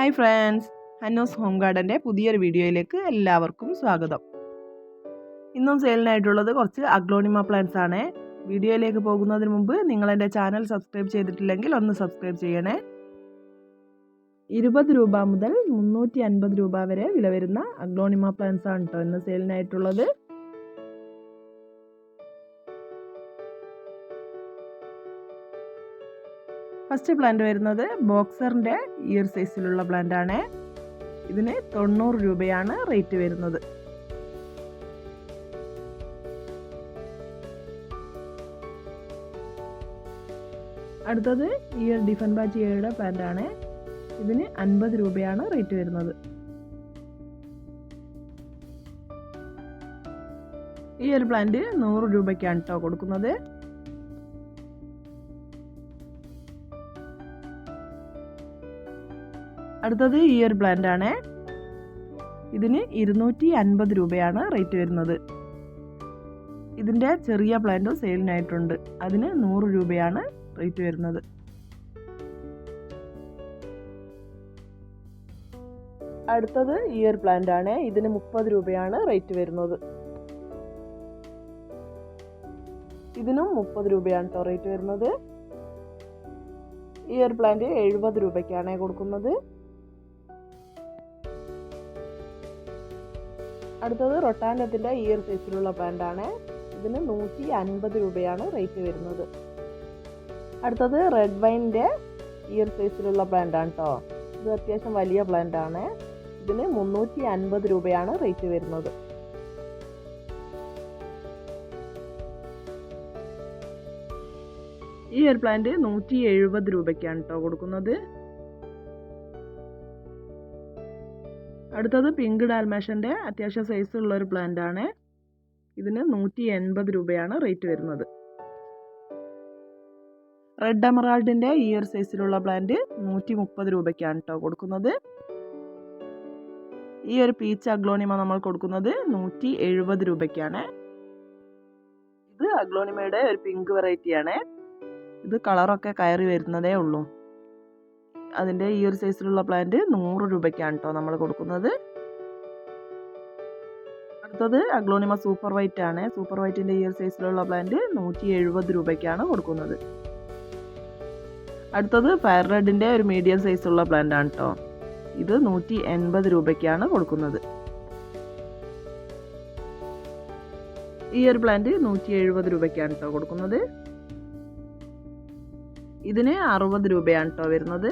Hi friends ഹന്നോസ് home ഗാർഡന്റെ പുതിയൊരു വീഡിയോയിലേക്ക് എല്ലാവർക്കും സ്വാഗതം. ഇന്നും സെയിലിനായിട്ടുള്ളത് കുറച്ച് അഗ്ലോണിമ പ്ലാന്റ്സ് ആണ്. വീഡിയോയിലേക്ക് പോകുന്നതിന് മുമ്പ് നിങ്ങൾ എന്റെ ചാനൽ സബ്സ്ക്രൈബ് ചെയ്തിട്ടില്ലെങ്കിൽ ഒന്ന് സബ്സ്ക്രൈബ് ചെയ്യണേ. ഇരുപത് രൂപ മുതൽ മുന്നൂറ്റി അൻപത് രൂപ വരെ വില വരുന്ന അഗ്ലോണിമ പ്ലാന്റ്സ് ആണ് കേട്ടോ ഇന്ന് സെയിലിനായിട്ടുള്ളത് ഫസ്റ്റ് പ്ലാന്റ് വരുന്നത് ബോക്സറിന്റെ ഇയർ സൈസിലുള്ള പ്ലാന്റ് ആണ് ഇതിന് തൊണ്ണൂറ് രൂപയാണ് റേറ്റ് വരുന്നത്. അടുത്തത് ഇയർ ഡിഫൻ ബാജിയയുടെ പ്ലാന്റ് ആണ് ഇതിന് അൻപത് രൂപയാണ് റേറ്റ് വരുന്നത്. ഈ ഒരു പ്ലാന്റ് നൂറ് രൂപയ്ക്കാണ് കേട്ടോ കൊടുക്കുന്നത്. അടുത്തത് ഈ ഒരു പ്ലാന്റ് ആണ്. ഇതിന് ഇരുന്നൂറ്റി അൻപത് രൂപയാണ് റേറ്റ് വരുന്നത്. ഇതിന്റെ ചെറിയ പ്ലാന്റും സെയിലിനായിട്ടുണ്ട് അതിന് നൂറ് രൂപയാണ് റേറ്റ് വരുന്നത്. അടുത്തത് ഇയർ പ്ലാന്റ് ആണ്. ഇതിന് മുപ്പത് രൂപയാണ് റേറ്റ് വരുന്നത്. ഇതിനും മുപ്പത് രൂപയാണ് റേറ്റ് വരുന്നത്. ഇയർ പ്ലാന്റ് എഴുപത് രൂപയ്ക്കാണ് കൊടുക്കുന്നത്. അടുത്തത് റൊട്ടാൻഡത്തിന്റെ ഇയർ സൈസിലുള്ള പ്ലാന്റ് ആണ് ഇതിന് നൂറ്റി അൻപത് രൂപയാണ് റേറ്റ് വരുന്നത്. അടുത്തത് റെഡ് വൈന്റെ ഇയർ സൈസിലുള്ള പ്ലാന്റ് ആണ് കേട്ടോ ഇത് അത്യാവശ്യം വലിയ പ്ലാന്റാണ് ഇതിന് മുന്നൂറ്റി അൻപത് രൂപയാണ് റേറ്റ് വരുന്നത്. ഈ ഒരു പ്ലാന്റ് നൂറ്റി എഴുപത് രൂപയ്ക്കാണ് കേട്ടോ കൊടുക്കുന്നത്. അടുത്തത് പിങ്ക് ഡാൽമേഷന്റെ അത്യാവശ്യം സൈസ് ഉള്ള ഒരു പ്ലാന്റ് ആണ്. ഇതിന് നൂറ്റി എൺപത് രൂപയാണ് റേറ്റ് വരുന്നത്. റെഡ് എമറാൾഡിന്റെ ഈ ഒരു സൈസിലുള്ള പ്ലാന്റ് നൂറ്റി മുപ്പത് രൂപയ്ക്കാണ് കേട്ടോ കൊടുക്കുന്നത്. ഈ ഒരു പീച്ച് അഗ്ലോണിമ നമ്മൾ കൊടുക്കുന്നത് നൂറ്റി എഴുപത് രൂപയ്ക്കാണ്. ഇത് അഗ്ലോണിമയുടെ ഒരു പിങ്ക് വെറൈറ്റിയാണ് ഇത് കളറൊക്കെ കയറി വരുന്നതേ ഉള്ളൂ. അതിന്റെ ഈ ഒരു സൈസിലുള്ള പ്ലാന്റ് നൂറ് രൂപയ്ക്കാണ് കേട്ടോ നമ്മൾ കൊടുക്കുന്നത്. അടുത്തത് അഗ്ലോണിമ സൂപ്പർ വൈറ്റ് ആണ്. സൂപ്പർ വൈറ്റിന്റെ ഈ ഒരു സൈസിലുള്ള പ്ലാന്റ് നൂറ്റി എഴുപത് രൂപയ്ക്കാണ് കൊടുക്കുന്നത്. അടുത്തത് ഫയർ റെഡിന്റെ ഒരു മീഡിയം സൈസുള്ള പ്ലാന്റ് ആണ് കേട്ടോ ഇത് നൂറ്റി എൺപത് രൂപയ്ക്കാണ് കൊടുക്കുന്നത്. ഈ ഒരു പ്ലാന്റ് നൂറ്റി എഴുപത് രൂപയ്ക്കാണ് കേട്ടോ കൊടുക്കുന്നത്. ഇതിന് അറുപത് രൂപയാണ് കേട്ടോ വരുന്നത്.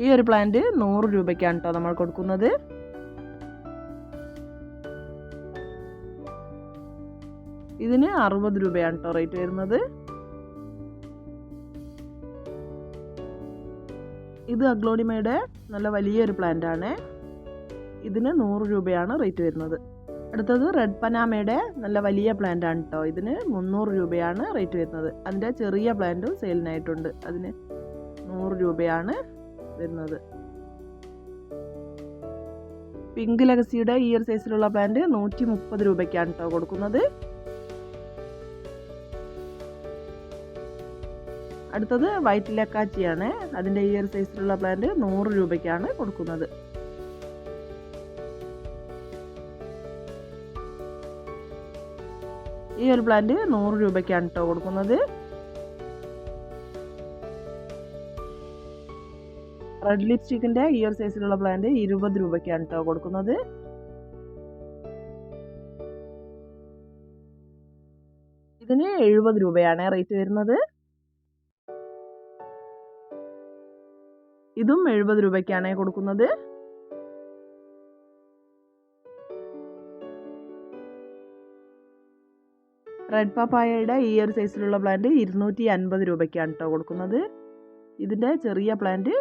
ഈ ഒരു പ്ലാന്റ് നൂറ് രൂപയ്ക്കാണ് കേട്ടോ നമ്മൾ കൊടുക്കുന്നത്. ഇതിന് അറുപത് രൂപയാണ് കേട്ടോ റേറ്റ് വരുന്നത്. ഇത് അഗ്ലോണിമയുടെ നല്ല വലിയൊരു പ്ലാന്റ് ആണ്. ഇതിന് നൂറ് രൂപയാണ് റേറ്റ് വരുന്നത്. അടുത്തത് റെഡ് പനാമയുടെ നല്ല വലിയ പ്ലാന്റ് ആണ് കേട്ടോ ഇതിന് മുന്നൂറ് രൂപയാണ് റേറ്റ് വരുന്നത്. അതിന്റെ ചെറിയ പ്ലാന്റും സെയിലിനായിട്ടുണ്ട് അതിന് നൂറ് രൂപയാണ് വരുന്നത്. പിങ്ക് ലഗസിയുടെ ഈ ഒരു സൈസിലുള്ള പ്ലാന്റ് നൂറ്റി മുപ്പത് രൂപയ്ക്കാണ് കേട്ടോ കൊടുക്കുന്നത്. അടുത്തത് വൈറ്റ് ലക്കാച്ചിയാണ് അതിന്റെ ഈ ഒരു സൈസിലുള്ള പ്ലാന്റ് നൂറ് രൂപയ്ക്കാണ് കൊടുക്കുന്നത്. ഈ ഒരു പ്ലാന്റ് നൂറ് രൂപയ്ക്കാണ് കേട്ടോ കൊടുക്കുന്നത്. റെഡ് ലിപ്സ്റ്റിക്കിന്റെ ഈ ഒരു സൈസിലുള്ള പ്ലാന്റ് ഇരുപത് രൂപയ്ക്കാണ് കേട്ടോ കൊടുക്കുന്നത്. ഇതിന് എഴുപത് രൂപയാണ് റേറ്റ് വരുന്നത്. ഇതും എഴുപത് രൂപയ്ക്കാണ് കൊടുക്കുന്നത്. റെഡ് പപ്പായയുടെ ഈ ഒരു സൈസിലുള്ള പ്ലാന്റ് ഇരുന്നൂറ്റി അൻപത് രൂപയ്ക്കാണ് കേട്ടോ കൊടുക്കുന്നത്. ഇതിന്റെ ചെറിയ പ്ലാന്റ്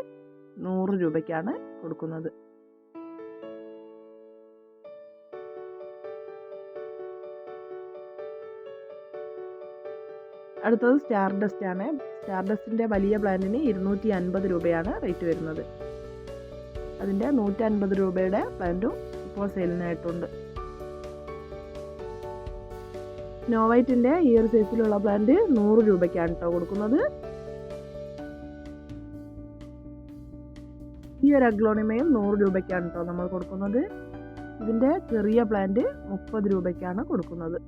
നൂറ് രൂപയ്ക്കാണ് കൊടുക്കുന്നത്. അടുത്തത് സ്റ്റാർ ഡസ്റ്റ് ആണ്. സ്റ്റാർ ഡസ്റ്റിന്റെ വലിയ പ്ലാന്റിന് ഇരുന്നൂറ്റി അൻപത് രൂപയാണ് റേറ്റ് വരുന്നത്. അതിന്റെ നൂറ്റി അൻപത് രൂപയുടെ പ്ലാന്റും ഇപ്പോൾ സെയിലിനായിട്ടുണ്ട് നോവൈറ്റിന്റെ വൈറ്റിന്റെ ഈ ഒരു സൈസിലുള്ള പ്ലാന്റ് നൂറ് രൂപയ്ക്കാണ് കേട്ടോ കൊടുക്കുന്നത്. ഈ ഒരു അഗ്ലോണിമയും നൂറ് രൂപയ്ക്കാണ് കേട്ടോ നമ്മൾ കൊടുക്കുന്നത്. ഇതിന്റെ ചെറിയ പ്ലാന്റ് മുപ്പത് രൂപയ്ക്കാണ് കൊടുക്കുന്നത്.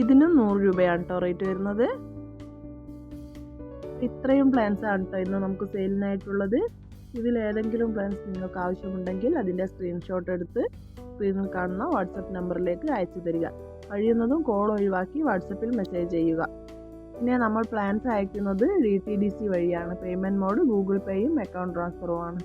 ഇതിനും നൂറ് രൂപയാണ് കേട്ടോ റേറ്റ് വരുന്നത്. ഇത്രയും പ്ലാൻസ് ആണ് കേട്ടോ ഇന്ന് നമുക്ക് സെയിലിനായിട്ടുള്ളത്. ഇതിൽ ഏതെങ്കിലും പ്ലാൻസ് നിങ്ങൾക്ക് ആവശ്യമുണ്ടെങ്കിൽ അതിന്റെ സ്ക്രീൻഷോട്ട് എടുത്ത് സ്ക്രീനിൽ കാണുന്ന വാട്സപ്പ് നമ്പറിലേക്ക് അയച്ചു തരിക. കഴിയുന്നതും കോൾ ഒഴിവാക്കി വാട്സപ്പിൽ മെസ്സേജ് ചെയ്യുക. പിന്നെ നമ്മൾ പ്ലാൻസ് അയക്കുന്നത് ഡി ടി ഡി സി വഴിയാണ്. പേയ്മെന്റ് മോഡ് ഗൂഗിൾ പേയും അക്കൗണ്ട് ട്രാൻസ്ഫറുമാണ്